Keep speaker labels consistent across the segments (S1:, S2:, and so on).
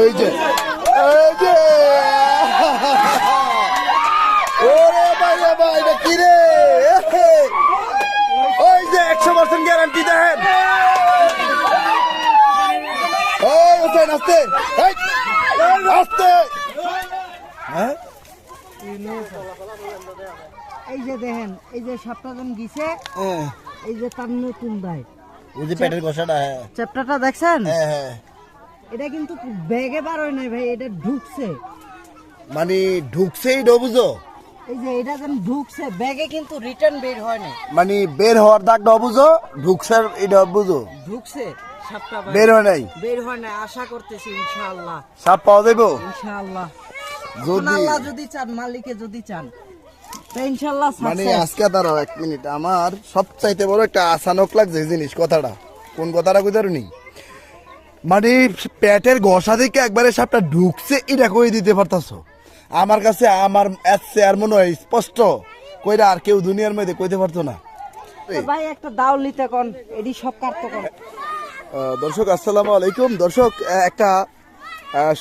S1: এই যে এই যে। ওরে ভাই রে ভাই এটা কি রে? ওই যে একশো পার্সেন্ট গ্যারান্টি দেন। ওই আসতে। আসতে। হ্যাঁ?
S2: এই যে দেখেন এই যে সপ্তাহজন গিছে
S1: হ্যাঁ।
S2: এই যে তার নতুন দায়
S1: ওই যে পেটের কষাটা হ্যাঁ।
S2: চ্যাপ্টারটা দেখছেন?
S1: হ্যাঁ হ্যাঁ।
S2: এটা কিন্তু ব্যাগে বার হয় নাই ভাই এটা ঢুকছে।
S1: মানে ঢুকছেই ডবুজো
S2: এই যে এটা যেন ঢুকছে ব্যাগে কিন্তু রিটার্ন বের হয় না
S1: মানে বের হওয়ার দাগ ডবুজো ঢুকছার এটা বুঝো?
S2: ঢুকছে সাপটা
S1: বের হয় নাই?
S2: বের হয় না আশা করতেছি ইনশাআল্লাহ।
S1: সাপ পাওয়া যাব
S2: ইনশাআল্লাহ।
S1: যদি
S2: আল্লাহ যদি চান মালিকে যদি চান ইনশাআল্লাহ
S1: মানে আজকে দাঁড়াও এক মিনিট আমার সবচাইতে বড় একটা আসানক লাগছে জিনিস কথাটা। কোন কথাটা কইতার নি? মানে পেটের ঘষা থেকে একবারে সাপটা ঢুকছে এটা কই দিতে পারতাছো? আমার কাছে আমার আর মনে হয় স্পষ্ট। কইরা আর কেউ দুনিয়ার মধ্যে কইতে পারতো না।
S2: ভাই একটা দাও লিতে কোন এডি সব কাটতো কোন।
S1: দর্শক আসসালামু আলাইকুম। দর্শক একটা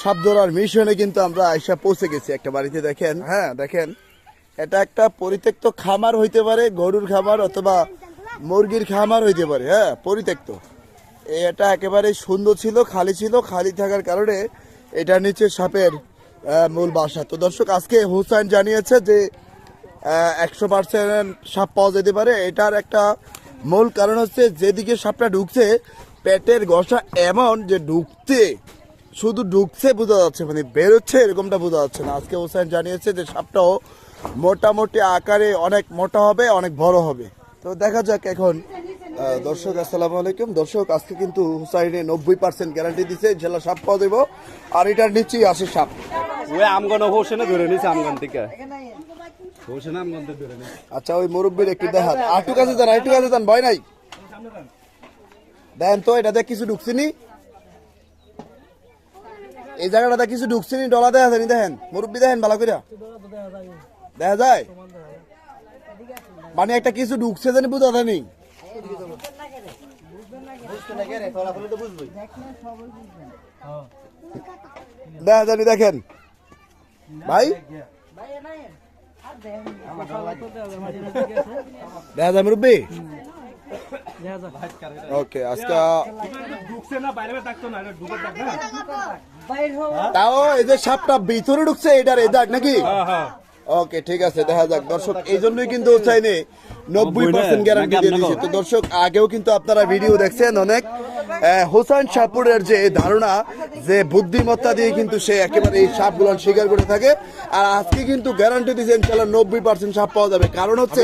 S1: সাপ ধরার মিশনে কিন্তু আমরা আইসা পৌঁছে গেছি একটা বাড়িতে দেখেন হ্যাঁ দেখেন। এটা একটা পরিত্যক্ত খামার হইতে পারে গরুর খামার অথবা মুরগির খামার হইতে পারে হ্যাঁ পরিত্যক্ত। এটা একেবারে সুন্দর ছিল, খালি ছিল, খালি থাকার কারণে এটা নিচে সাপের মূল বাসা। তো দর্শক, আজকে হুসাইন জানিয়েছে যে একশো পার্সেন্ট সাপ পাওয়া যেতে পারে। এটার একটা মূল কারণ হচ্ছে, যেদিকে সাপটা ঢুকছে, পেটের ঘষা এমন যে ঢুকতে শুধু ঢুকছে বোঝা যাচ্ছে মানে বেরোচ্ছে এরকমটা বোঝা যাচ্ছে না। আজকে হোসেন জানিয়েছে যে, সাপটাও মোটামুটি আকারে অনেক মোটা হবে, অনেক বড় হবে। তো দেখা যাক এখন দর্শক আসসালামু আলাইকুম। দর্শক আজকে কিন্তু হুসাইনে নব্বই পার্সেন্ট গ্যারান্টি দিছে জেলা সাপ পাওয়া দেবো আর এটার নিচেই আসে সাপ।
S3: ওই আমগন হোসেনে ধরে নিছে আমগন থেকে। হোসেনে আমগন ধরে নিছে।
S1: আচ্ছা ওই মুরব্বীর একটু দেখান। আটু কাছে যান আটু কাছে যান ভয় নাই। দেন তো এটাতে কিছু ঢুকছিনি এই জায়গাটাতে কিছু ঢুকছিনি ডলা দেখা যায়নি দেখেন। মুরব্বী দেখেন ভালো করে দেখা যায়? মানে একটা কিছু ঢুকছে জানি বুঝা যায়নি দেখা জানি দেখেন। ভাই? দেখা যায় মুরব্বী ওকে আজকে
S3: ঢুকছে না বাইরে থাকতো না এটা ঢুকে থাক না
S2: বাইর হও।
S1: তাও এই যে সাপটা ভিতরে ঢুকছে এটার এই দাগ নাকি?
S3: হ্যাঁ হ্যাঁ।
S1: ওকে ঠিক আছে দেখা যাক। দর্শক এই জন্যই কিন্তু চাইনে নব্বই পার্সেন্ট গ্যারান্টি দিয়ে দিয়েছে। তো দর্শক আগেও কিন্তু আপনারা ভিডিও দেখছেন অনেক। হোসেন সাপুরের যে ধারণা যে বুদ্ধিমত্তা দিয়ে কিন্তু সে একেবারে এই সাপগুলো স্বীকার করে থাকে আর আজকে কিন্তু গ্যারান্টি দিয়েছে ইনশাল্লাহ নব্বই পার্সেন্ট সাপ পাওয়া যাবে। কারণ হচ্ছে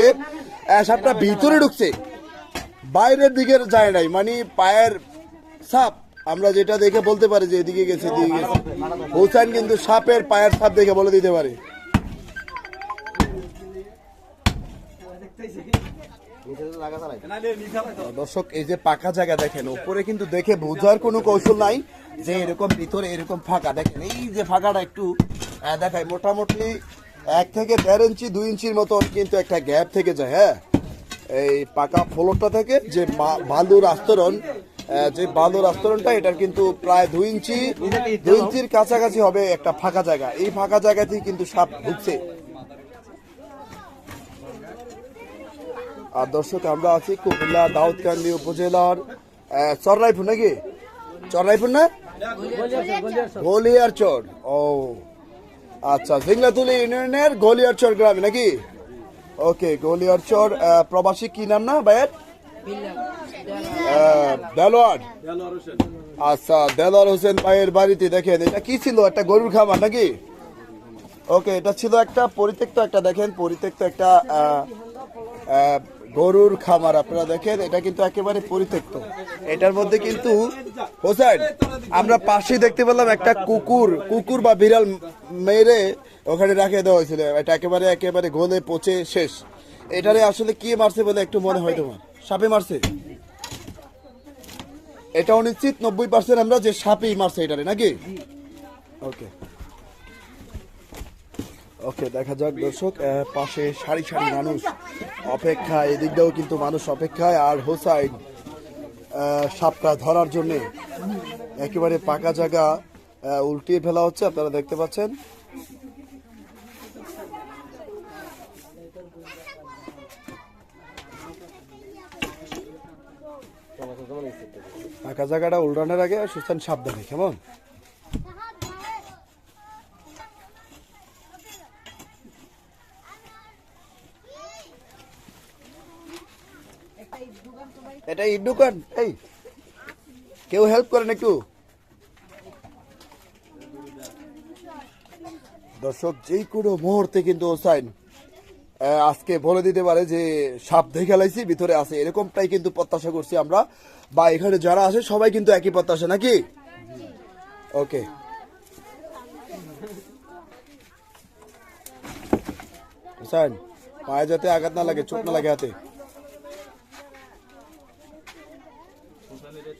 S1: সাপটা ভিতরে ঢুকছে বাইরের দিকে যায় নাই। মানে পায়ের সাপ আমরা যেটা দেখে বলতে পারি যে এদিকে গেছে এদিকে গেছে। হোসেন কিন্তু সাপের পায়ের সাপ দেখে বলে দিতে পারে। দর্শক এই যে পাকা জায়গা দেখেন উপরে কিন্তু দেখে বোঝার কোনো কৌশল নাই যে এরকম ভিতরে এরকম ফাঁকা। দেখেন এই যে ফাঁকাটা একটু দেখায় মোটামুটি এক থেকে দেড় ইঞ্চি দুই ইঞ্চির মতন কিন্তু একটা গ্যাপ থেকে যায় হ্যাঁ? এই পাকা ফ্লোরটা থেকে যে বালুর আস্তরণ যে বালুর আস্তরণটা এটার কিন্তু প্রায় দুই ইঞ্চি দুই ইঞ্চির কাছাকাছি হবে একটা ফাঁকা জায়গা। এই ফাঁকা জায়গাতেই কিন্তু সাপ ঢুকছে। আর দর্শক, আমরা আছি কুমিল্লা দাউদকান্দি উপজেলার চররাইপুর নাকি? চররাইপুর না? গলিয়ার চর ও আচ্ছা জিংলাতুলি ইউনিয়নের গলিয়ার চর গ্রামে নাকি? ওকে গলিয়ার চর প্রবাসী কি নাম না, ভাইয়ের? দেলোয়ার। আচ্ছা দেলোয়ার হোসেন ভাইয়ের বাড়িতে দেখেন, এটা কি ছিল? একটা গরুর খামার নাকি? ওকে, এটা ছিল একটা পরিত্যক্ত একটা, দেখেন, পরিত্যক্ত একটা গরুর খামার, আপনারা দেখেন, এটা কিন্তু একেবারে পরিত্যক্ত। এটার মধ্যে কিন্তু হোসেন আমরা পাশে দেখতে পেলাম একটা কুকুর কুকুর বা বিড়াল মেরে ওখানে রাখে দেওয়া হয়েছিল। এটা একেবারে একেবারে গলে পচে শেষ। এটারে আসলে কি মারছে বলে একটু মনে হয় তোমার? সাপে মারছে? এটাও নিশ্চিত, নব্বই পার্সেন্ট আমরা যে সাপেই মারছে এটারে, নাকি? ওকে ওকে, দেখা যাক দর্শক পাশে সারি সারি মানুষ অপেক্ষায়, এদিক দিয়েও কিন্তু মানুষ অপেক্ষায়, আর হোসাইন সাপটা ধরার জন্য একেবারে পাকা জায়গা উল্টিয়ে ফেলা হচ্ছে, আপনারা দেখতে পাচ্ছেন। ফাঁকা জায়গাটা উল্টানোর আগে সুস্থান, সাবধানে, কেমন? এটা ইট দোকান এই। কেউ হেল্প করেন একটু দর্শক যে কোনো মুহূর্তে কিন্তু হোসাইন আহ, আজকে বলে দিতে পারে যে সাপ দেখে লাইছি ভিতরে আছে। এরকমটাই কিন্তু প্রত্যাশা করছি আমরা। বা এখানে যারা আছে সবাই কিন্তু একই প্রত্যাশা নাকি? ওকে। হোসাইন পায়ে যাতে আঘাত না লাগে চোট না লাগে হাতে এই গুড গুড বাচ্চাটা বেরো বেরো এই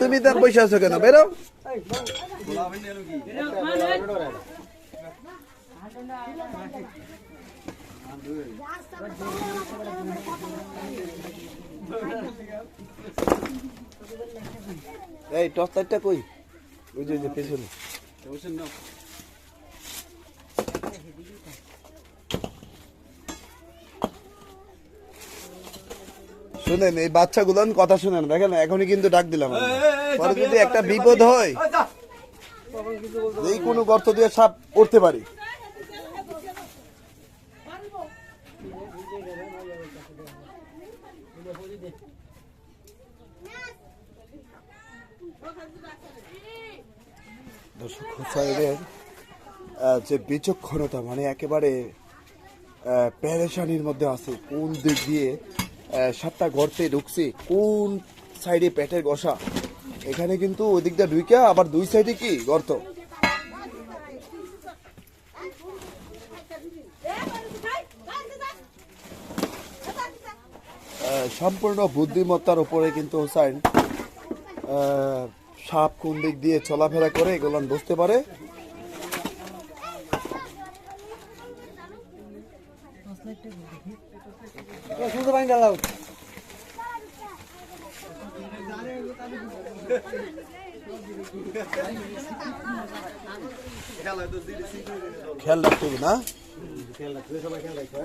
S1: তুমি তার বসে আছো কেন? বেরো। এই টর্চ লাইটটা কই ওই যে পেছনে শুনেন এই বাচ্চাগুলো কথা শুনেন দেখেন এখনই কিন্তু ডাক দিলাম। পরে যদি একটা বিপদ হয় এই কোনো গর্ত দিয়ে সাপ উঠতে পারি। যে বিচক্ষণতা মানে একেবারে প্যারেশানির মধ্যে আছে। কোন দিক দিয়ে সাতটা গর্তে ঢুকছে, কোন সাইডে পেটের গসা এখানে কিন্তু ওই দিকটা ঢুকে আবার দুই সাইডে কি? গর্ত। আহ, সম্পূর্ণ বুদ্ধিমত্তার উপরে কিন্তু হোসাইন আহ, সাপ কোন দিক দিয়ে চলাফেরা করে এগুলো বুঝতে পারে। খেয়াল রাখতে হবে না?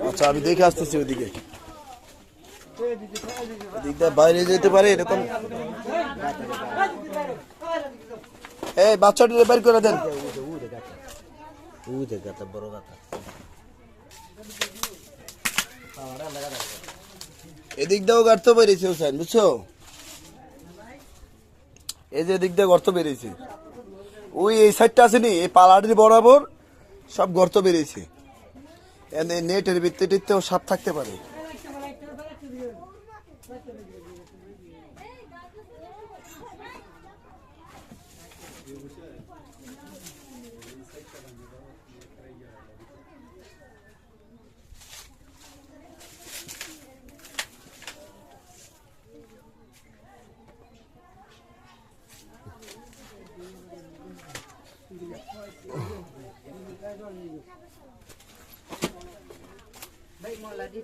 S1: আচ্ছা আমি দেখে আসতেছি ওইদিকে। বাইরে যেতে পারে এরকম এই বাচ্চাটি বের করে দেন। এদিক দিয়েও গর্ত বেরিয়েছে, হোসেন, বুঝছ? এই যে এদিক দিয়ে গর্ত বেরিয়েছে। ওই এই সাইডটা আসেনি এই পালাটির বরাবর সব গর্ত বেরিয়েছে। এনে নেটের ভিত্তি টিত্তেও সাপ থাকতে পারে।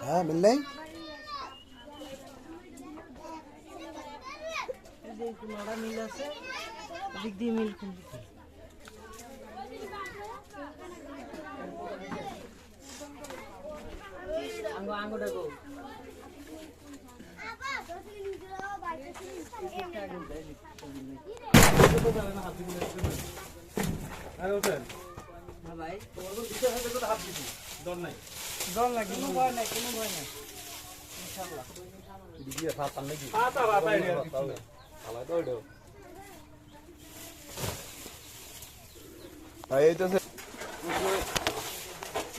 S1: হ্যাঁ মিল নাই
S2: নড়া মিল আছে ওদিক দিয়ে মিল খুলবে
S3: নাই
S2: কোনো ভয় নাই কোনো ভয় নাই।
S3: দিয়ে আর আলাই
S1: এই তো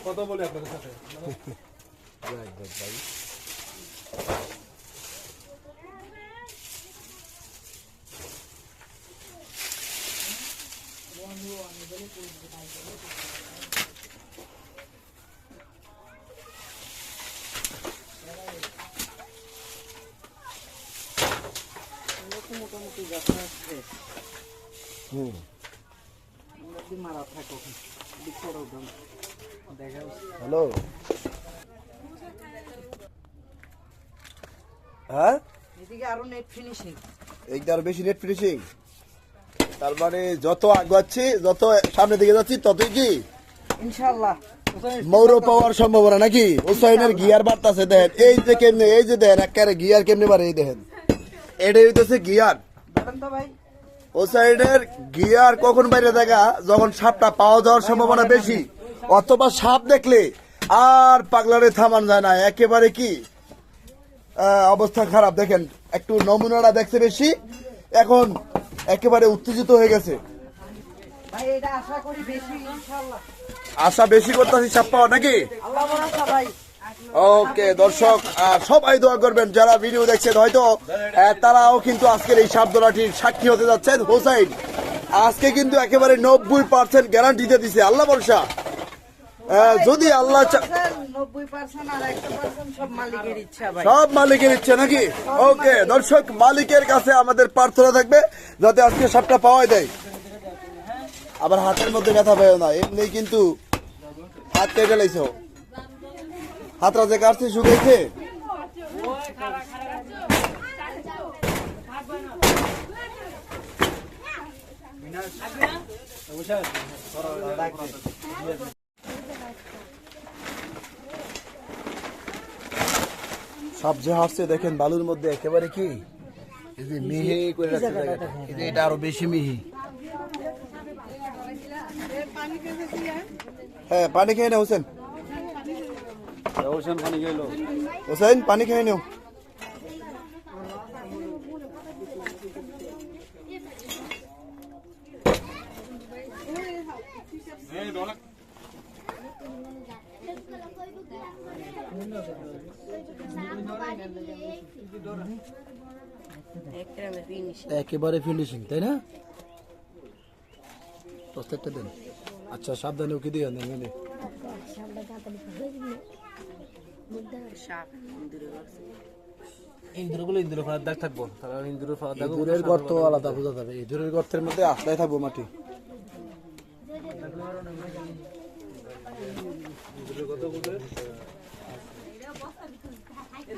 S3: কত বলি আপনাদের সাথে?
S2: মোটামুটি গাছ আছে
S1: হুম
S2: মোটামুটি মারা থাকো দিক করে উঠান দেখা যাচ্ছে।
S1: হ্যালো হ্যাঁ?
S2: এদিকে আরও নেট ফিনিশিং
S1: এইটা আরও বেশি নেট ফিনিশিং তার মানে যত আগাচ্ছি যত সামনের দিকে যাচ্ছি ততই কি?
S2: ইনশাআল্লাহ।
S1: মৌর পাওয়ার সম্ভাবনা নাকি? ওসাইনের গিয়ার বাড়তাছে দেখেন। এই যে কেমনে এই যে দেখেন একেবারে গিয়ার কেমনে বাড়ে এই দেখেন। এটাই হইতেছে গিয়ার
S2: বলেন তো ভাই।
S1: ও সাইডের গিয়ার কখন বাইরে দেখা? যখন সাপটা পাওয়া যাওয়ার সম্ভাবনা বেশি। অথবা সাপ দেখলে আর পাগলারে থামান যায় না। একেবারে কি? অবস্থা খারাপ। দেখেন একটু নমুনাটা দেখছে বেশি। এখন একেবারে উত্তেজিত হয়ে গেছে।
S2: আশা বেশি
S1: করতেছি সাপ পাওয়া নাকি? ওকে দর্শক সবাই দোয়া করবেন। যারা ভিডিও দেখছেন হয়তো তারাও কিন্তু আজকের এই সাপ সাবধানাটির সাক্ষী হতে যাচ্ছেন। হোসাইন আজকে কিন্তু একেবারে নব্বই পার্সেন্ট গ্যারান্টি দিয়ে দিছে। আল্লাহ আহ, যদি আল্লাহ
S2: সব মালিকের ইচ্ছা ভাই।
S1: সব মালিকের ইচ্ছে নাকি? ওকে দর্শক মালিকের কাছে আমাদের প্রার্থনা থাকবে যাতে আজকে সাপটা পাওয়া যায়। আবার হাতের মধ্যে ব্যথা পায় না এমনি কিন্তু হাত কেটে লাইছো। হাতটা যে কাটছে শুকাইছে। সাপ যে হাসছে দেখেন বালুর মধ্যে একেবারে কি? এই যে মিহি করে রাখছে জায়গাটা। এই যে এটা আরও বেশি মিহি। হ্যাঁ পানি খেয়ে নাও হোসেন।
S3: হোসেন পানি গেল
S1: হোসেন পানি খেয়ে নাও একেবারে ফিনিশিং তাই না? প্রত্যেকটা দেন। আচ্ছা সাবধানে ওকে দিয়ে দেন মানে
S4: ইন্দুরগুলো ইন্দুর ফাঁদ দাগ থাকব। তারা ইন্দুর ফাঁদ দাগ
S1: দূরের গর্ত আলাদা বোঝা যাবে। এই দূরের গর্তের মধ্যে আসলাই থাকব মাটি।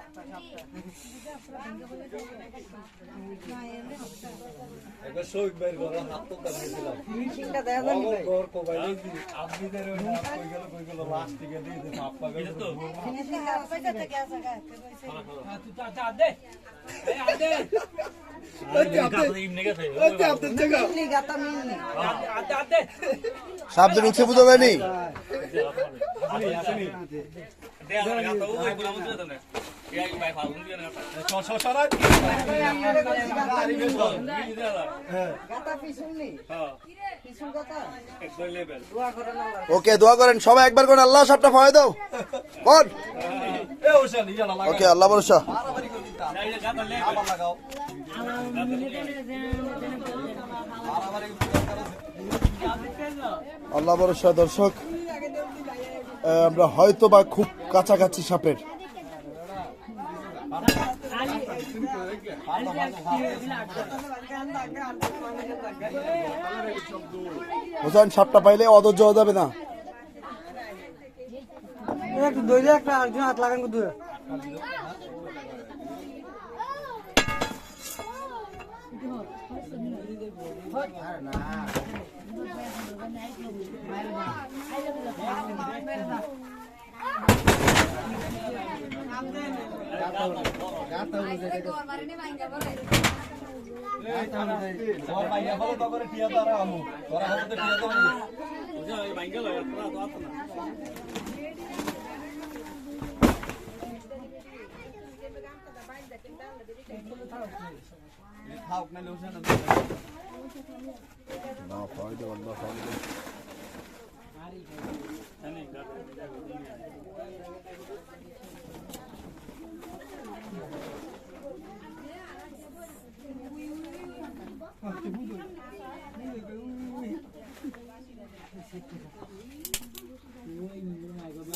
S3: একটা করতে উত্তর একবার শোক বের করো হাত তো কাটিয়েছিলাম
S2: ফিনিশিংটা দেখা যায়নি ভাই?
S3: গর কো ভাই আপনি দের ওই হাত কই গেল কই গেল লাস্ট দিকে দিয়ে দিন আপা গেল তো।
S2: ফিনিশিং আর পয়সা থেকে আসা গায় মিলনি গাতা মিলনি
S1: সাপ যে ঢুকছে বুঝা যায়নি
S2: করেন
S1: ওকে দোয়া করেন সবাই একবার করে আল্লাহ সাপটা পাওয়া দাও কোন ওকে আল্লাহ ভরসা আল্লাহ ভরসা দর্শক আমরা হয়তো বা খুব কাছাকাছি সাপের হোসেন সাপটা পাইলে অধৈর্য হওয়া যাবে না।
S2: একটু দইলে একটা আরেকজন হাত লাগান দূরে
S3: ওর মাইয়া বলে তো করে টিয়া তারা আমু তোরা হাতে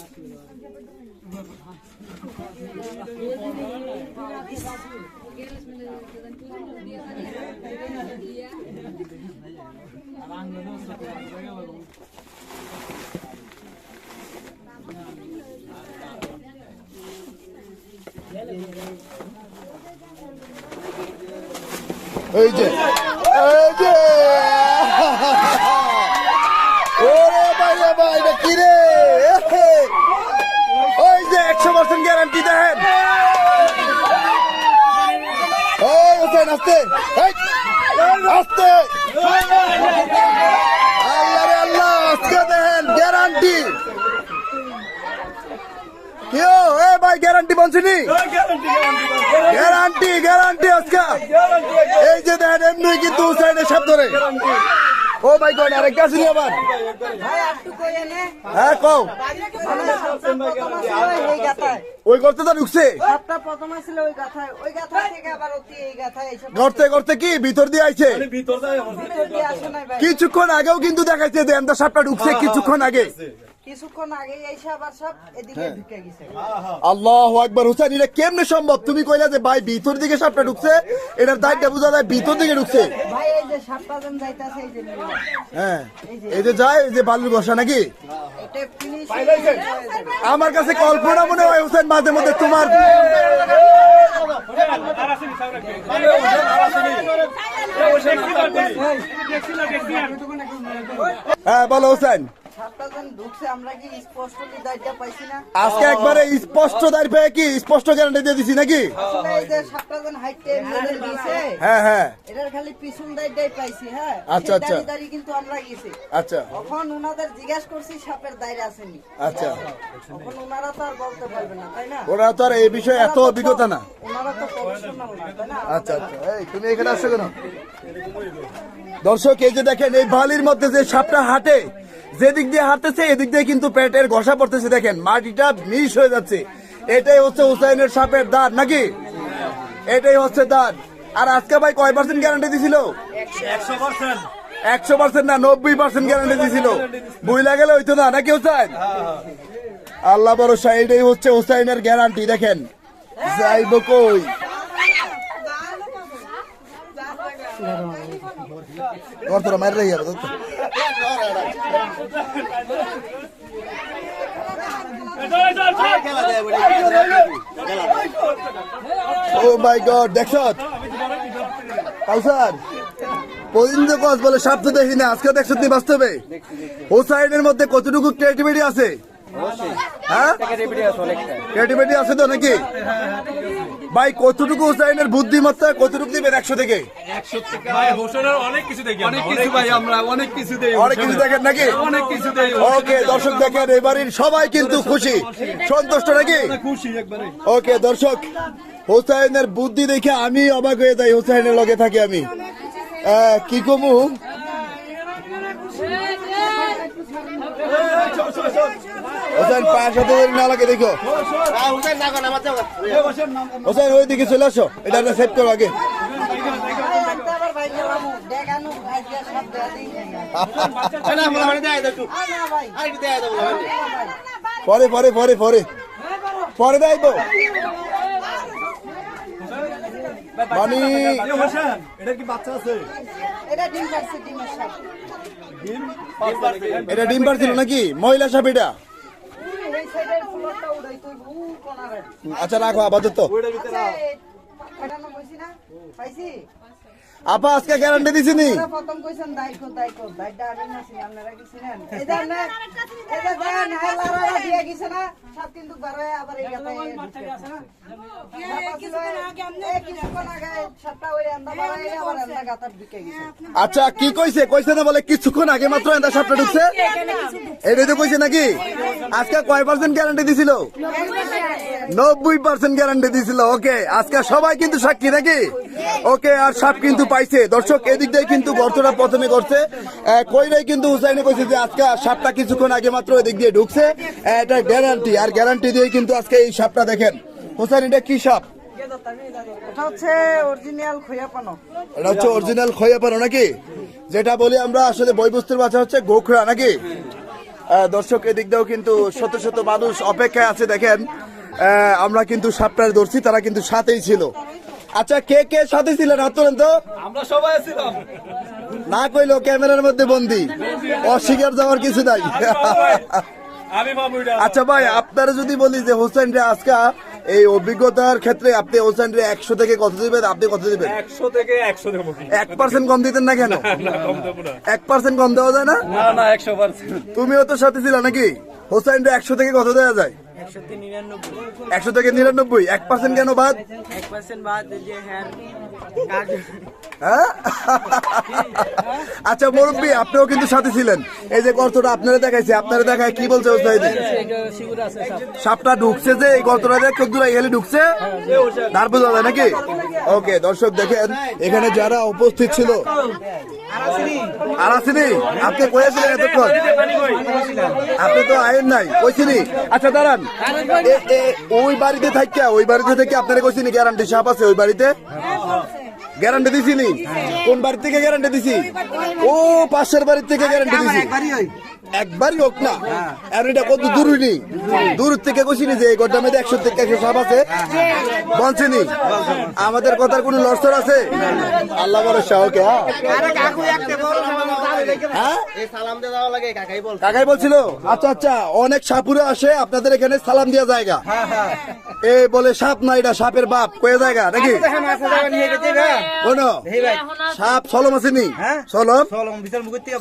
S3: টিয়া তো খাও না লোসন
S1: এই যে এই যে। ওরে ভাই ভাই এটা কি রে? ওই যে একশো পার্সেন্ট গ্যারান্টি দেন। ওই হোসেন আস্তে। এই, আস্তে। আল্লাহ রে আল্লাহ আজকে দেন গ্যারান্টি কেউ ভাই গ্যারান্টি বলছিনি গ্যারান্টি গ্যারান্টি আজকে। এই যে দেখেন, এমনি কিন্তু সাইডে ধরে। ও ভাই গড আরেক কাছে নিয়ে আবার? হ্যাঁ কও। ওই করতে তো ঢুকছে। করতে করতে কি? ভিতর দিয়ে আইছে। কিছুক্ষণ আগেও কিন্তু দেখাইছে দেন তো সাপটা ঢুকছে, কিছুক্ষণ আগে।
S2: কিছুক্ষণ আগে এসে আবার সব এদিকে ঢুকে গেছে।
S1: আল্লাহ একবার হুসেন এটা কেমনে সম্ভব? তুমি কইলা যে ভাই ভিতর দিকে সাপটা ঢুকছে এটার দায়টা বোঝা যায় ভিতর দিকে ঢুকছে।
S2: ভাই এই যে সাতটা জন যাইতাছে এই যে
S1: হ্যাঁ। এই যে যায় এই যে বালুর বসা নাকি? আমার কাছে কল্পনা মনে হয় হুসেন মাঝে মধ্যে তোমার হ্যাঁ বলো হুসেন
S2: ঢুকছে আমরা কি স্পষ্ট দায়িত্ব পাইছি না?
S1: আজকে একবারে স্পষ্ট দাঁড় পেয়ে কি? স্পষ্ট গ্যারান্টি দিয়ে দিছি নাকি?
S2: আসলে এই যে সাতটা হাইটে মেডেল দিছে
S1: হ্যাঁ হ্যাঁ।
S2: এটার খালি পিছন দায়িত্বই পাইছি হ্যাঁ?
S1: আচ্ছা, আচ্ছা।
S2: কিন্তু আমরা গেছি।
S1: আচ্ছা।
S2: তখন ওনাদের জিজ্ঞাসা করছি সাপের দায়রা আসেনি।
S1: আচ্ছা।
S2: তখন ওনারা তো আর বলতে পারবে না তাই না?
S1: ওরা তো আর এই বিষয়ে এত অভিজ্ঞতা না।
S2: ওনারা তো প্রফেশনাল না তাই না?
S1: আচ্ছা আচ্ছা। এই তুমি এখানে আসছো কেন? দর্শক এই যে দেখেন এই বালির মধ্যে যে সাপটা হাঁটে যেদিক দিয়ে হাঁটতেছে, এদিক দিয়ে কিন্তু পেটের ঘষা পড়তেছে, দেখেন, মাটিটা মিশ হয়ে যাচ্ছে। এটাই হচ্ছে হুসাইনের সাপের দাঁত, নাকি? এটাই হচ্ছে দাঁত। আর আজকে ভাই কয় পার্সেন্ট গ্যারান্টি দিছিল?
S3: একশো পার্সেন্ট
S1: একশো পার্সেন্ট না, নব্বই পার্সেন্ট গ্যারান্টি দিছিল। বুইলা গেলে হইতো না, নাকি হুসাইন? আল্লাহ ভরসা, এটাই হচ্ছে হুসাইনের গ্যারান্টি দেখেন। যাইব কই? ও মাই গড দেখছ? কাউসার প্রতিদিন তো কস বলে সাপ তো দেখি না আজকে দেখছ তুই বাস্তবে? হোসাইনের মধ্যে কতটুকু ক্রিয়েটিভিটি আছে? হ্যাঁ? ক্রিয়েটিভিটি আছে তো নাকি? ভাই কতটুকু হোসাইনের বুদ্ধিমত্তা কতটুকু দিবেন একশো থেকে
S3: অনেক কিছু দেখি অনেক কিছু ভাই আমরা অনেক কিছু দেই
S1: অনেক কিছু দেখেন নাকি
S3: অনেক কিছু দেই
S1: ওকে দর্শক দেখেন এবারের সবাই কিন্তু খুশি সন্তুষ্ট নাকি
S3: খুশি একবারে
S1: ওকে দর্শক হোসাইনের বুদ্ধি দেখে আমি অবাক হয়ে যাই হোসাইনের লগে থাকি আমি কি কমু হোসেন সাথে যদি না লাগে, দেখো। হোসেন, ওই দিকে চলে আসো, এটা সেভ করো আগে। পরে পরে পরে পরে। পরে দেবো মানে
S3: এটা কি বাচ্চা আছে
S2: এটা ডিম পারছে
S1: ডিম পারছিল নাকি? মহিলা সাপ এটা। আচ্ছা রাখো আপাতত
S3: ওইটার ভিতরে
S2: আচ্ছা, এই পাঠানো কইছি না পাইছি
S1: আপা আজকে গ্যারান্টি দিছিনি?
S2: আপনারা প্রথম কইছেন দাইকো দাইকো দাইটা আমি নাছি আপনারা কি চিনেন এটা না এটা দেন হেলারা দিয়ে গেছে না? সব কিন্তু বারে আবার এই কথা এই কিছুক্ষণ আগে সাতটা ওই আন্দা বাড়াই আবার আন্দা গাতার দিকে গেছে।
S1: আচ্ছা কি কইছে? কইছে না বলে কিছুক্ষণ আগে মাত্র এন্দা সাপটা ঢুকছে? এটাই তো কইছে নাকি? আজকে কয় পার্সেন্ট গ্যারান্টি দিছিল? নব্বই পার্সেন্ট গ্যারান্টি দিছিল ওকে আজকে সবাই কিন্তু সাক্ষী নাকি? ওকে আর সাপ কিন্তু পাইছে। দর্শক এদিক দিয়ে কিন্তু গর্তটা প্রথমে করছে কইরাই কিন্তু হুসাইনে কইছে যে আজকে সাপটা কিছুক্ষণ আগে মাত্র এদিক দিয়ে ঢুকছে। এটা গ্যারান্টি আর গ্যারান্টি দিয়ে কিন্তু আজকে এই সাপটা দেখেন। হুসাইন এটা কি সাপ?
S2: এটা হচ্ছে অরিজিনাল খইয়া পানো
S1: এটা হচ্ছে অরিজিনাল খইয়া নাকি? যেটা বলি আমরা আসলে বইবস্তুর বাচ্চা হচ্ছে গোখরা নাকি? দর্শক এদিক দিয়েও কিন্তু শত শত মানুষ অপেক্ষায় আছে দেখেন। আহ, আমরা কিন্তু সাপটার ধরছি তারা কিন্তু সাথেই ছিল। আচ্ছা কে কে সাথে ছিলেন? হাত তোলেন তো।
S3: আমরা সবাই ছিলাম
S1: না কইলো ক্যামেরার মধ্যে বন্দি। অস্বীকার যাওয়ার কিছু নাই। আচ্ছা ভাই আপনারা যদি বলি যে হোসেন রে আজকে এই অভিজ্ঞতার ক্ষেত্রে আপনি হোসেন রে একশো থেকে কত দিবেন? আপনি কত দিবেন?
S3: একশো থেকে একশো দেবো
S1: এক পার্সেন্ট কম দিতেন না কেন? এক পার্সেন্ট কম দেওয়া যায় না?
S3: না না একশো পার্সেন্ট
S1: তুমিও তো সাথে ছিল নাকি? হোসাইন একশো থেকে কত দেওয়া যায়? একশো থেকে নিরানব্বই। এক পার্সেন্ট কেন বাদ? হ্যাঁ? আচ্ছা মুরব্বী আপনিও কিন্তু সাথে ছিলেন। এই যে গর্তটা আপনারা দেখাইছে আপনারা দেখায় কি বলছে সাপটা ঢুকছে যে এই গর্তটা দিয়ে চোখ দূরে গেলে ঢুকছে? তার বোঝা যায় নাকি? ওকে দর্শক দেখেন এখানে যারা উপস্থিত ছিল। আর আসেনি আপনি কয়েছিলেন এতক্ষণ? আপনি তো আইন নাই কইছিনি আচ্ছা দাঁড়ান। ওই বাড়িতে থাকি ওই বাড়িতে থেকে আপনারা কইছিনি গ্যারান্টি সাপ আছে ওই বাড়িতে? গ্যারান্টি দিছিনি কোন বাড়ি থেকে গ্যারান্টি দিছি? ও পাশের বাড়ি থেকে গ্যারান্টি দিছি। একবারই হোক না। আর এটা কত দূরই নেই। দূর থেকে কইছিনি যে এই গোটা মধ্যে একশো থেকে একশো সাপ আছে। বলছিনি। আমাদের কথার কোনো লড়সর আছে? আল্লাহ হ্যাঁ। হ্যাঁ? কাকাই বলছিল আচ্ছা আচ্ছা অনেক সাপুরে আসে আপনাদের এখানে সালাম দেওয়া জায়গা। এ বলে সাপ না এটা সাপের বাপ। কয়ে জায়গা নাকি? সাপ সলম আসেনি? সলম?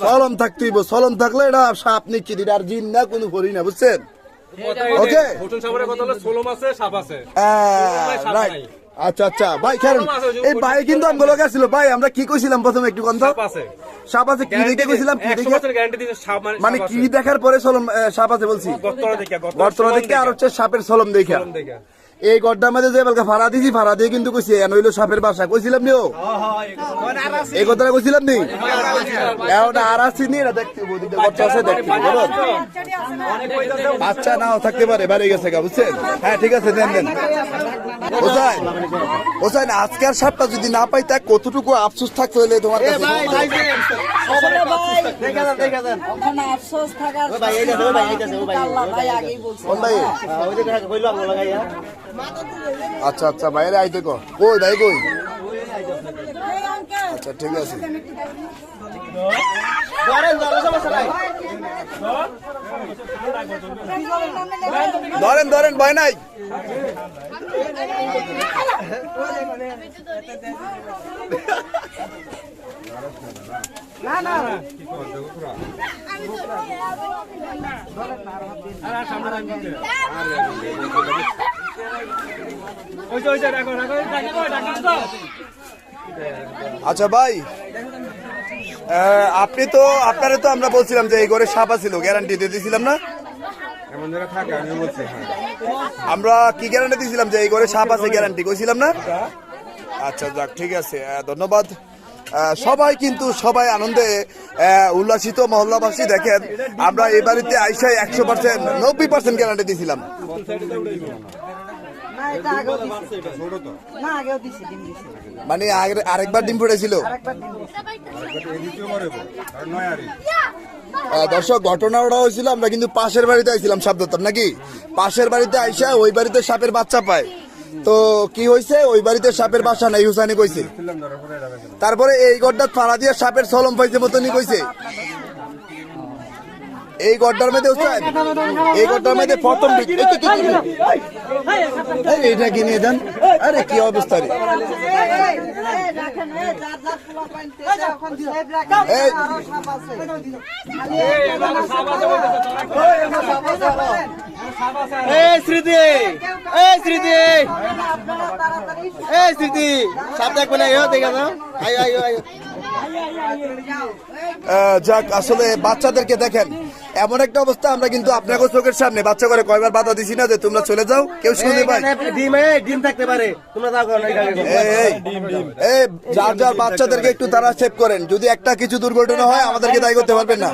S1: সলম থাকতেই সলম থাকলে এটা সাপ এটা আর জিন না কোনো করি না বুঝছেন? ওকে?
S3: কথা নাই।
S1: আচ্ছা আচ্ছা ভাই কারণ এই ভাই কিন্তু আমগুলো গেছিল ভাই আমরা কি কইছিলাম প্রথমে একটু গন্ধ
S3: সাপ আছে।
S1: সাপ আছে কি দেখে কইছিলাম? কি দেখে?
S3: মানে
S1: মানে কি দেখার পরে সলম সাপ আছে বলছি।
S3: গর্তরা দেখে
S1: বর্তমান দেখে আর হচ্ছে সাপের সলম দেখা।
S3: সলম দেখে।
S1: এই গড্ডার মধ্যে যে বেলকা ভাড়া দিছি, ভাড়া দিয়ে কিন্তু কইছি এন হইল সাপের বাসা। কইছিলাম নিও? এই কথাটা কইছিলাম নি? এখন আর আসছি নি, এটা দেখতে গড্ডা আছে, দেখতে বাচ্চা নাও থাকতে পারে, বাড়ি গেছে গা, বুঝছেন? হ্যাঁ ঠিক আছে, দেন দেন। হোসাইন আজকের সাপটা যদি না পাই তা কতটুকু আফসোস থাকতে হলে তোমার কাছে?
S2: ওখানে আফসোস থাকার আল্লাহ ভাই আগেই বলছে।
S1: কোন ভাই? আচ্ছা আচ্ছা বাইরে আইতে কো কই ভাই কই? আচ্ছা ঠিক আছে। ধরেন ধরেন ভয় নাই। আচ্ছা ভাই আপনি তো আপনারা তো আমরা বলছিলাম যে এই ঘরে সাপা ছিল গ্যারান্টি দিয়ে দিয়েছিলাম না
S3: এমন জায়গা থাকে আমি বলছি হ্যাঁ
S1: আমরা কি গ্যারান্টি দিয়েছিলাম যে এই ঘরে সাপ আছে গ্যারান্টি কইছিলাম না? আচ্ছা। যাক ঠিক আছে ধন্যবাদ। সবাই কিন্তু সবাই আনন্দে আহ, উল্লাসিত মহল্লাবাসী দেখেন আমরা এই বাড়িতে আইসাই একশো পার্সেন্ট নব্বই পার্সেন্ট গ্যারান্টি দিয়েছিলাম। মানে আরেকবার ডিম ফুটেছিল?
S2: আরেকবার ডিম দিছি।
S1: দর্শক ঘটনাটা হয়েছিল আমরা কিন্তু পাশের বাড়িতে আইছিলাম সাপ ধরতাম নাকি? পাশের বাড়িতে আইসা ওই বাড়িতে সাপের বাচ্চা পায়। তো কি হয়েছে ওই বাড়িতে সাপের বাসা নাই হুসানি কইছে। তারপরে এই গড্ডা ফাড়া দিয়ে সাপের সলম পাইছে মতনই কইছে। এই গড্ডার মধ্যে উঠছেন এই গড্ডার মধ্যে প্রথম দিক এই, কি, কি, কি, কি? এই, এইটা কি নিয়ে দেন। আরে কি অবস্থা রে।
S4: স্মৃতি। এই স্মৃতি। এই স্মৃতি। সাপ দেখবে না এও দেখে আয় আয় আয়।
S1: যাক আসলে বাচ্চাদেরকে দেখেন এমন একটা অবস্থা আমরা কিন্তু আপনাকে চোখের সামনে। বাচ্চা করে কয়বার বাধা দিছি না যে তোমরা চলে যাও কেউ শুনে পাই
S4: ডিম থাকতে পারে। তোমরা
S1: এই যার যার বাচ্চাদেরকে একটু তারা সেভ করেন। যদি একটা কিছু দুর্ঘটনা হয় আমাদেরকে দায়ী করতে পারবেন না।